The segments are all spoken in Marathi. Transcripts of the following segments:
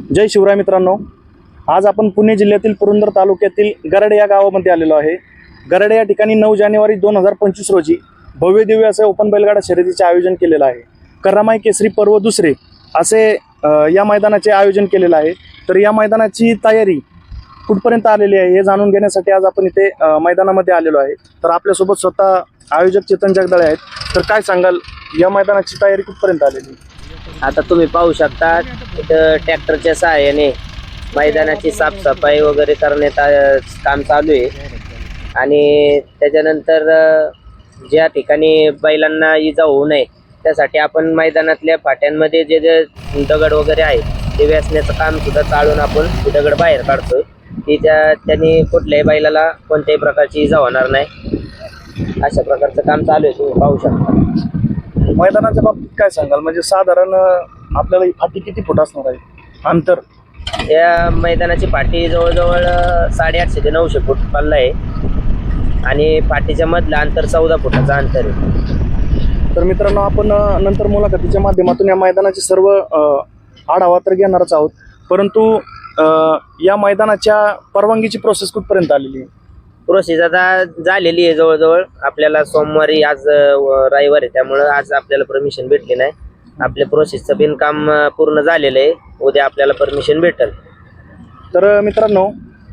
जय शिवराय मित्रांनो. आज आपण पुणे जिल्ह्यातील पुरंदर तालुक्यातील गरड या गावामध्ये आलेलो आहे. गरड या ठिकाणी नऊ जानेवारी दोन हजार पंचवीस रोजी भव्य दिव्य असे ओपन बैलगाडा शर्यतीचे आयोजन केलेलं आहे. करामाई केसरी पर्व दुसरे असे या मैदानाचे आयोजन केलेलं आहे. तर या मैदानाची तयारी कुठपर्यंत आलेली आहे हे जाणून घेण्यासाठी आज आपण इथे मैदानामध्ये आलेलो आहे. तर आपल्यासोबत स्वतः आयोजक चेतन जगदाळे आहेत. तर काय सांगाल या मैदानाची तयारी कुठपर्यंत आलेली? आता तुम्ही पाहू शकता इथं ट्रॅक्टरच्या सहाय्याने मैदानाची साफसफाई वगैरे करण्यात काम चालू आहे. आणि त्याच्यानंतर ज्या ठिकाणी बैलांना इजा होऊ नये त्यासाठी आपण मैदानातल्या फाट्यांमध्ये जे जे दगड वगैरे आहे ते वेचण्याचं काम सुद्धा चालून आपण ते दगड बाहेर काढतो की त्या त्यांनी कुठल्याही बैलाला कोणत्याही प्रकारची इजा होणार नाही. अशा प्रकारचं काम चालू आहे तुम्ही पाहू शकता. मैदानाच्या बाबतीत काय सांगाल? म्हणजे साधारण आपल्याला ही फाटी किती फूट असणार आहे? अंतर? या मैदानाची पाटी जवळजवळ साडेआठशे ते नऊशे फूट पल्ला आहे. आणि पाटीच्या मधलं अंतर चौदा फुटाचं अंतर आहे. तर मित्रांनो आपण नंतर मुलाखतीच्या माध्यमातून या मैदानाची सर्व आढावा तर घेणारच आहोत. परंतु या मैदानाच्या परवानगीची प्रोसेस कुठपर्यंत आलेली आहे? प्रोसेस आता झालेली आहे जवळजवळ. आपल्याला सोमवारी आज रविवार आहे त्यामुळं आज आपल्याला परमिशन भेटली नाही. आपल्या प्रोसेसचं बिनकाम पूर्ण झालेलं आहे. उद्या आपल्याला परमिशन भेटेल. तर मित्रांनो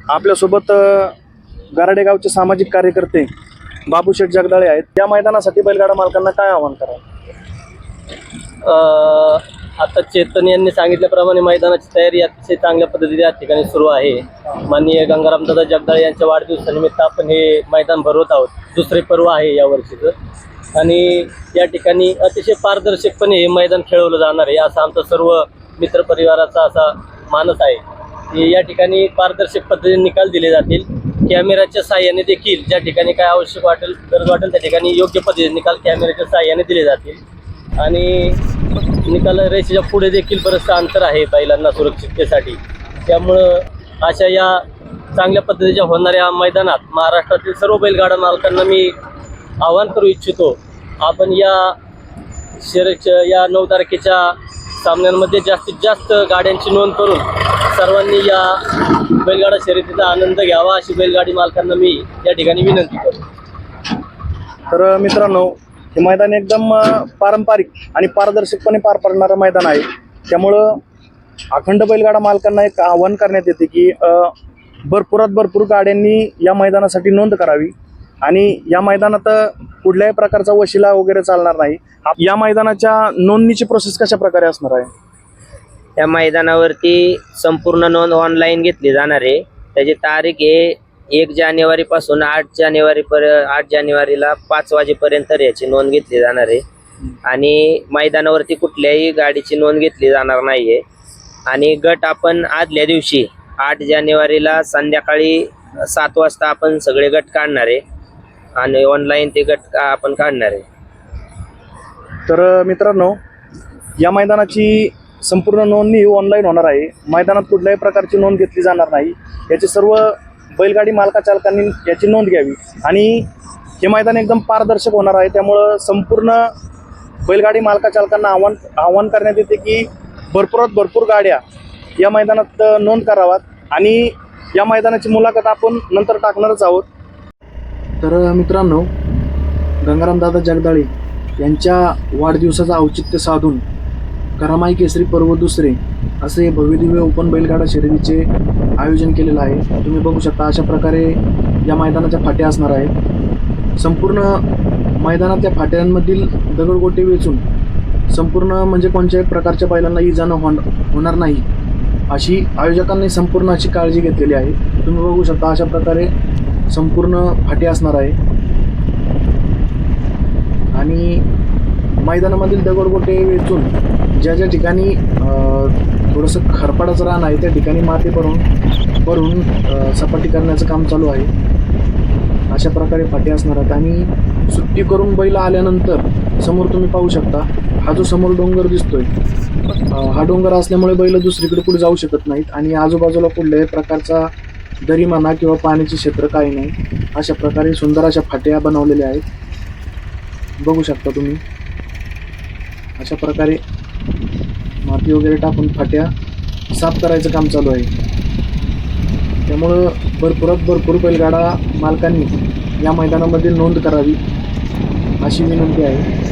आपल्यासोबत गाराडे गावचे सामाजिक कार्यकर्ते बाबूशेठ जगदाळे आहेत. या मैदानासाठी बैलगाडा मालकांना काय आव्हान करा आता चेतन यांनी सांगितल्याप्रमाणे मैदानाची तयारी अतिशय चांगल्या पद्धतीने या ठिकाणी सुरू आहे. माननीय गंगारामदादा जगदाळे यांच्या वाढदिवसानिमित्त आपण हे मैदान भरवत आहोत. दुसरे पर्व आहे या वर्षीचं. आणि या ठिकाणी अतिशय पारदर्शकपणे हे मैदान खेळवलं जाणार आहे. असा आमचा सर्व मित्रपरिवाराचा असा मानस आहे की या ठिकाणी पारदर्शक पद्धतीने निकाल दिले जातील. कॅमेऱ्याच्या साह्याने देखील ज्या ठिकाणी काय आवश्यक वाटेल गरज वाटेल त्या ठिकाणी योग्य पद्धतीने निकाल कॅमेऱ्याच्या साह्याने दिले जातील. आणि निकाल रेषेच्या पुढे देखील बरंचसं अंतर आहे बैलांना सुरक्षिततेसाठी. त्यामुळं अशा या चांगल्या पद्धतीच्या होणाऱ्या मैदानात महाराष्ट्रातील सर्व बैलगाडा मालकांना मी आवाहन करू इच्छितो आपण या शर्यत या नऊ तारखेच्या सामन्यांमध्ये जास्तीत जास्त गाड्यांची नोंद करून सर्वांनी या बैलगाडा शर्यतीचा आनंद घ्यावा अशी बैलगाडी मालकांना मी या ठिकाणी विनंती करतो. तर मित्रांनो हे मैदान एकदम पारंपरिक आणि पारदर्शकपणे पार पडणारं मैदान आहे. त्यामुळं अखंड बैलगाडा मालकांना एक आव्हान करण्यात येते की अ, भरपुरात भरपूर गाड्यांनी या मैदानासाठी नोंद करावी. आणि या मैदानात कुठल्याही प्रकारचा वशिला वगैरे चालणार नाही. या मैदानाच्या नोंदणीची प्रोसेस कशा प्रकारे असणार आहे? या मैदानावरती संपूर्ण नोंद ऑनलाईन घेतली जाणार आहे. त्याची तारीख आहे एक जानेवारी पासून आठ जानेवारी पर आठ जानेवारीला पाच वाजेपर्यंत याची नोंद घेतली जाणार आहे. आणि मैदानावरती कुठल्याही गाडीची नोंद घेतली जाणार नाहीये. आणि गट आपण आदल्या दिवशी आठ जानेवारीला संध्याकाळी सात वाजता आपण सगळे गट काढणार आहे. आणि ऑनलाईन ते गट आपण काढणार आहे. तर मित्रांनो या मैदानाची संपूर्ण नोंदणी ऑनलाईन होणार आहे. मैदानात कुठल्याही प्रकारची नोंद घेतली जाणार नाही. याची सर्व बैलगाडी मालका चालकांनी याची नोंद घ्यावी. आणि हे मैदान एकदम पारदर्शक होणार आहे. त्यामुळं संपूर्ण बैलगाडी मालका चालकांना आव्हान आव्हान करण्यात येते की भरपूरात भरपूर गाड्या या मैदानात नोंद कराव्यात. आणि या मैदानाची मुलाखत आपण नंतर टाकणारच आहोत. तर मित्रांनो गंगारामदादा जगदाळे यांच्या वाढदिवसाचं औचित्य साधून करामाई केसरी पर्व दुसरे असे भव्यदिव्य ओपन बैलगाडा शर्यतीचे आयोजन केलेलं आहे. तुम्ही बघू शकता अशा प्रकारे या मैदानाच्या फाट्या असणार आहेत. संपूर्ण मैदानातल्या फाट्यांमधील दगडगोटे वेचून संपूर्ण म्हणजे कोणत्याही प्रकारच्या बैलांना ही जाणं होण होणार नाही. अशी आयोजकांनी संपूर्ण अशी काळजी घेतलेली आहे. तुम्ही बघू शकता अशा प्रकारे संपूर्ण फाटी असणार आहे. आणि मैदानामधील दगडगोटे वेचून ज्या ज्या ठिकाणी थोडंसं खरपाडाचं रान आहे त्या ठिकाणी माती भरून भरून सपाटी करण्याचं काम चालू आहे. अशा प्रकारे फाटे असणार आहेत. आणि सुट्टी करून बैल आल्यानंतर समोर तुम्ही पाहू शकता हा जो समोर डोंगर दिसतोय हा डोंगर असल्यामुळे बैल दुसरीकडे कुठे जाऊ शकत नाहीत. आणि आजूबाजूला कुठल्याही प्रकारचा दरी म्हणा किंवा पाण्याचे क्षेत्र काही नाही. अशा प्रकारे सुंदर अशा फाट्या बनवलेल्या आहेत. बघू शकता तुम्ही. अशा प्रकारे माती वगैरे टाकून फाट्या साफ करायचं काम चालू आहे. त्यामुळं भरपूरात भरपूर बैलगाडा मालकांनी या मैदानामध्ये नोंद करावी अशी विनंती आहे.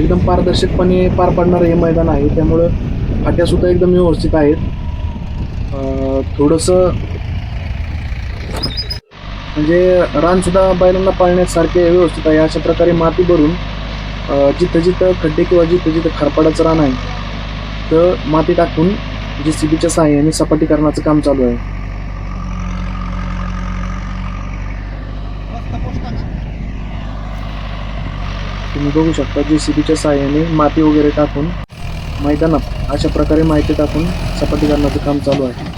एकदम पारदर्शकपणे पार पाडणारं हे मैदान आहे. त्यामुळं फाट्यासुद्धा एकदम व्यवस्थित आहेत. थोडंसं म्हणजे रानसुद्धा बैलांना पाळण्यासारखे व्यवस्थित आहे. अशा प्रकारे माती भरून जिथं जिथं खड्डे किंवा जिथं जिथं खरपाडाचं रान आहे तर माती टाकून जे सी बीच्या सहाय्याने सपाटीकरणाचं काम चालू आहे. तुम्ही बघू शकता जे सी बीच्या सहाय्याने माती वगैरे टाकून मैदानात अशा प्रकारे माहिती टाकून सपाटीकरणाचं काम चालू आहे.